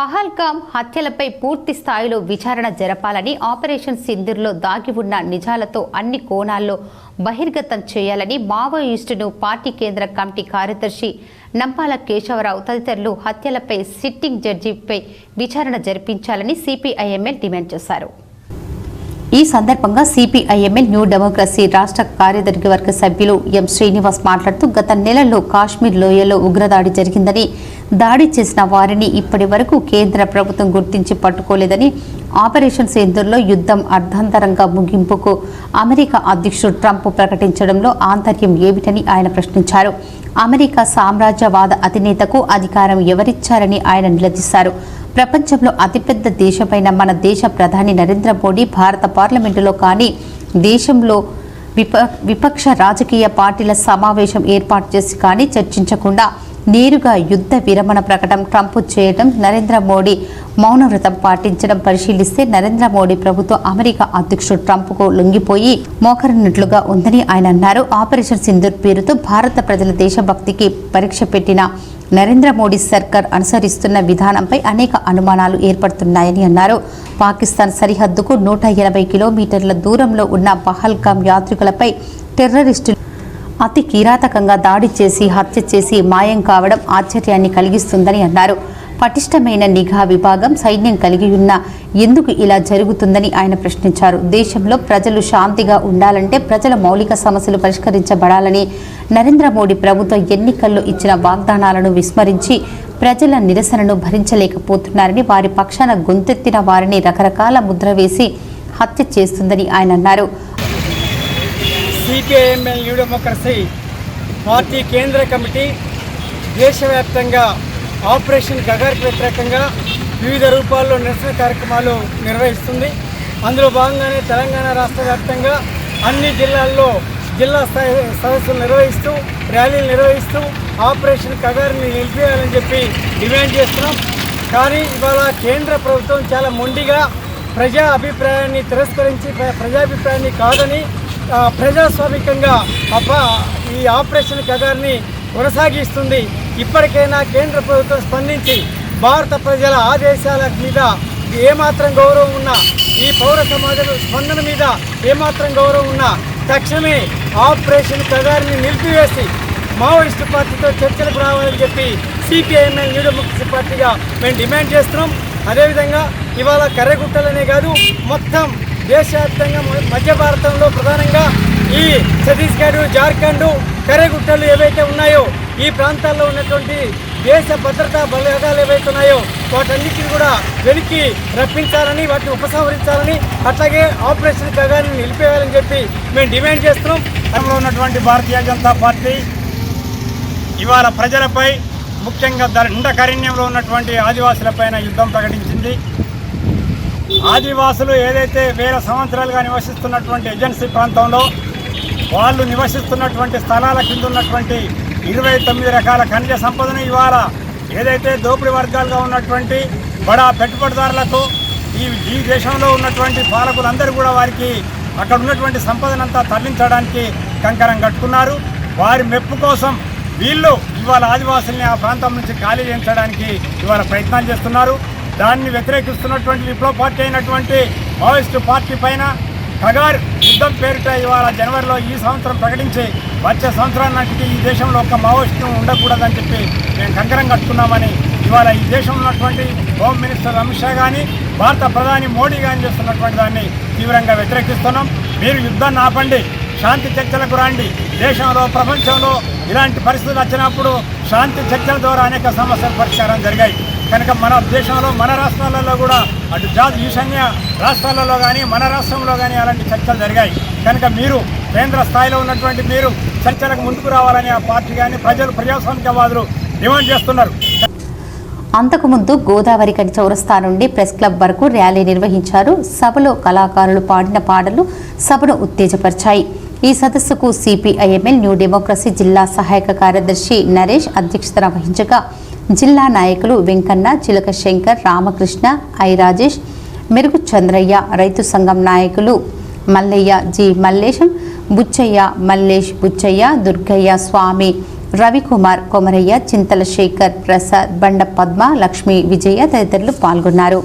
పహల్గామ్ హత్యలపై పూర్తి స్థాయిలో విచారణ జరపాలని ఆపరేషన్ సింధుర్లో దాగి ఉన్న నిజాలతో అన్ని కోణాల్లో బహిర్గతం చేయాలని మావోయిస్టును పార్టీ కేంద్ర కమిటీ కార్యదర్శి నంపాల కేశవరావు తదితరులు హత్యలపై సిట్టింగ్ జడ్జిపై విచారణ జరిపించాలని సిపిఐఎంఎల్ డిమాండ్ చేశారు. ఈ సందర్భంగా సిపిఐఎంఎల్ న్యూ డెమోక్రసీ రాష్ట్ర కార్యదర్శి వర్గ సభ్యులు ఎం శ్రీనివాస్ మాట్లాడుతూ గత నెలలో కాశ్మీర్ లోయలో ఉగ్రదాడి జరిగిందని దాడి చేసిన వారిని ఇప్పటి వరకు కేంద్ర ప్రభుత్వం గుర్తించి పట్టుకోలేదని ఆపరేషన్ సేందూర్లో యుద్ధం అర్ధంతరంగా ముగింపుకు అమెరికా అధ్యక్షుడు ట్రంప్ ప్రకటించడంలో ఆంతర్యం ఏమిటని ఆయన ప్రశ్నించారు. అమెరికా సామ్రాజ్యవాద అధినేతకు అధికారం ఎవరిచ్చారని ఆయన నిలదీశారు. ప్రపంచంలో అతిపెద్ద దేశమైన మన దేశ ప్రధాని నరేంద్ర మోడీ భారత పార్లమెంటులో కానీ దేశంలో విప విపక్ష రాజకీయ పార్టీల సమావేశం ఏర్పాటు చేసి కానీ చర్చించకుండా నేరుగా యుద్ధ విరమణ ప్రకటన ట్రంప్ చేయడం నరేంద్ర మోడీ మౌనవ్రతం పాటించడం పరిశీలిస్తే నరేంద్ర మోడీ ప్రభుత్వం అమెరికా అధ్యక్షుడు ట్రంప్కు లొంగిపోయి మోకరినట్లుగా ఉందని ఆయన అన్నారు. ఆపరేషన్ సింధూర్ పేరుతో భారత ప్రజల దేశభక్తికి పరీక్ష పెట్టిన నరేంద్ర మోడీ సర్కార్ అనుసరిస్తున్న విధానంపై అనేక అనుమానాలు ఏర్పడుతున్నాయని అన్నారు. పాకిస్తాన్ సరిహద్దుకు నూట ఎనభై కిలోమీటర్ల దూరంలో ఉన్న పహల్గామ్ యాత్రికులపై టెర్రరిస్టులు అతి కిరాతకంగా దాడి చేసి హత్య చేసి మాయం కావడం ఆశ్చర్యాన్ని కలిగిస్తుందని అన్నారు. పటిష్టమైన నిఘా విభాగం సైన్యం కలిగి ఉన్న ఎందుకు ఇలా జరుగుతుందని ఆయన ప్రశ్నించారు. దేశంలో ప్రజలు శాంతిగా ఉండాలంటే ప్రజల మౌలిక సమస్యలు పరిష్కరించబడాలని నరేంద్ర మోడీ ప్రభుత్వం ఎన్నికల్లో ఇచ్చిన వాగ్దానాలను విస్మరించి ప్రజల నిరసనను భరించలేకపోతున్నారని వారి పక్షాన గొంతెత్తిన వారిని రకరకాల ముద్ర వేసి హత్య చేస్తుందని ఆయన అన్నారు. సిపిఐఎంఎల్ న్యూ డెమోక్రసీ పార్టీ కేంద్ర కమిటీ దేశవ్యాప్తంగా ఆపరేషన్ గగార్కి వ్యతిరేకంగా వివిధ రూపాల్లో నిరసన కార్యక్రమాలు నిర్వహిస్తుంది. అందులో భాగంగానే తెలంగాణ రాష్ట్ర వ్యాప్తంగా అన్ని జిల్లాల్లో జిల్లా స్థాయి సదస్సులు నిర్వహిస్తూ ర్యాలీలు నిర్వహిస్తూ ఆపరేషన్ కగారిని నిలిపేయాలని చెప్పి డిమాండ్ చేస్తున్నాం. కానీ ఇవాళ కేంద్ర ప్రభుత్వం చాలా మొండిగా ప్రజా అభిప్రాయాన్ని తిరస్కరించి ప్ర- ప్రజాభిప్రాయాన్ని కాదని ప్రజాస్వామికంగా అబ్బా ఈ ఆపరేషన్ కగారిని కొనసాగిస్తుంది. ఇప్పటికైనా కేంద్ర ప్రభుత్వం స్పందించి భారత ప్రజల ఆదేశాల మీద ఏమాత్రం గౌరవం ఉన్నా ఈ పౌర సమాజం స్పందన మీద ఏమాత్రం గౌరవం ఉన్నా తక్షణమే ఆపరేషన్ ప్రధానిని నిలిపివేసి మావోయిస్టు పార్టీతో చర్చలకు రావాలని చెప్పి సిపిఐఎంఎల్ న్యూడో డెమోక్రసీ పార్టీగా మేము డిమాండ్ చేస్తున్నాం. అదేవిధంగా ఇవాళ కర్రగుట్టలనే కాదు మొత్తం దేశవ్యాప్తంగా మ- మధ్య భారతంలో ప్రధానంగా ఈ ఛత్తీస్గఢ్ జార్ఖండ్ కర్రగుట్టలు ఏవైతే ఉన్నాయో ఈ ప్రాంతాల్లో ఉన్నటువంటి దేశ భద్రతా బలగాలు ఏవైతున్నాయో వాటన్నిటిని కూడా వెలికి రప్పించాలని వాటిని ఉపసంహరించాలని అట్లాగే ఆపరేషన్ కగాని నిలిపేయాలని చెప్పి మేము డిమాండ్ చేస్తున్నాం. దేశంలో ఉన్నటువంటి భారతీయ జనతా పార్టీ ఇవాళ ప్రజలపై ముఖ్యంగా దండకరణ్యంలో ఉన్నటువంటి ఆదివాసులపైన యుద్ధం ప్రకటించింది. ఆదివాసులు ఏదైతే వేల సంవత్సరాలుగా నివసిస్తున్నటువంటి ఏజెన్సీ ప్రాంతంలో వాళ్ళు నివసిస్తున్నటువంటి స్థలాల కింద ఉన్నటువంటి ఇరవై తొమ్మిది రకాల ఖనిజ సంపదను ఇవాళ ఏదైతే దోపిడీ వర్గాలుగా ఉన్నటువంటి బడా పెట్టుబడిదారులకు ఈ ఈ దేశంలో ఉన్నటువంటి పాలకులందరూ కూడా వారికి అక్కడ ఉన్నటువంటి సంపదనంతా తరలించడానికి కంకరం కట్టుకున్నారు. వారి మెప్పు కోసం వీళ్ళు ఇవాళ ఆదివాసుల్ని ఆ ప్రాంతం నుంచి ఖాళీ చేయించడానికి ఇవాళ ప్రయత్నం చేస్తున్నారు. దాన్ని వ్యతిరేకిస్తున్నటువంటి విప్లవ పార్టీ అయినటువంటి మావోయిస్టు పార్టీ పైన కగారు యుద్ధం పేరిట ఇవాళ జనవరిలో ఈ సంవత్సరం ప్రకటించి వచ్చే సంవత్సరం నాటికి ఈ దేశంలో ఒక్క మావోయిస్టు ఉండకూడదని చెప్పి మేము కంకరం కట్టుకున్నామని ఇవాళ ఈ దేశంలో ఉన్నటువంటి హోమ్ మినిస్టర్ అమిత్ షా కానీ భారత ప్రధాని మోడీ కానీ చేస్తున్నటువంటి దాన్ని తీవ్రంగా వ్యతిరేకిస్తున్నాం. మీరు యుద్ధాన్ని ఆపండి శాంతి చర్చలకు రండి. దేశంలో ప్రపంచంలో ఇలాంటి పరిస్థితులు వచ్చినప్పుడు శాంతి చర్చల ద్వారా అనేక సమస్యల పరిష్కారం జరిగాయి. కనుక మన దేశంలో మన రాష్ట్రాలలో కూడా అటు జాతి ఈశాన్య రాష్ట్రాలలో కానీ మన రాష్ట్రంలో కానీ అలాంటి చర్చలు జరిగాయి. కనుక మీరు కేంద్ర స్థాయిలో ఉన్నటువంటి మీరు చర్చలకు ముందుకు రావాలని ఆ పార్టీ కానీ ప్రజలు ప్రజాస్వామికవాదులు డిమాండ్ చేస్తున్నారు. అంతకుముందు గోదావరి కని చౌరస్తా నుండి ప్రెస్ క్లబ్ వరకు ర్యాలీ నిర్వహించారు. సభలో కళాకారులు పాడిన పాటలు సభను ఉత్తేజపరిచాయి. ఈ సదస్సుకు సిపిఐఎంఎల్ న్యూ డెమోక్రసీ జిల్లా సహాయక కార్యదర్శి నరేష్ అధ్యక్షతన వహించగా జిల్లా నాయకులు వెంకన్న చిలక శంకర్ రామకృష్ణ ఐ రాజేష్ మెరుగు చంద్రయ్య రైతు సంఘం నాయకులు మల్లయ్య జి మల్లేశం బుచ్చయ్య మల్లేష్ బుచ్చయ్య దుర్గయ్య స్వామి రవికుమార్ కొమరయ్య చింతల శేఖర్ ప్రసాద్ బండ పద్మ లక్ష్మి విజయ తదితరులు పాల్గొన్నారు.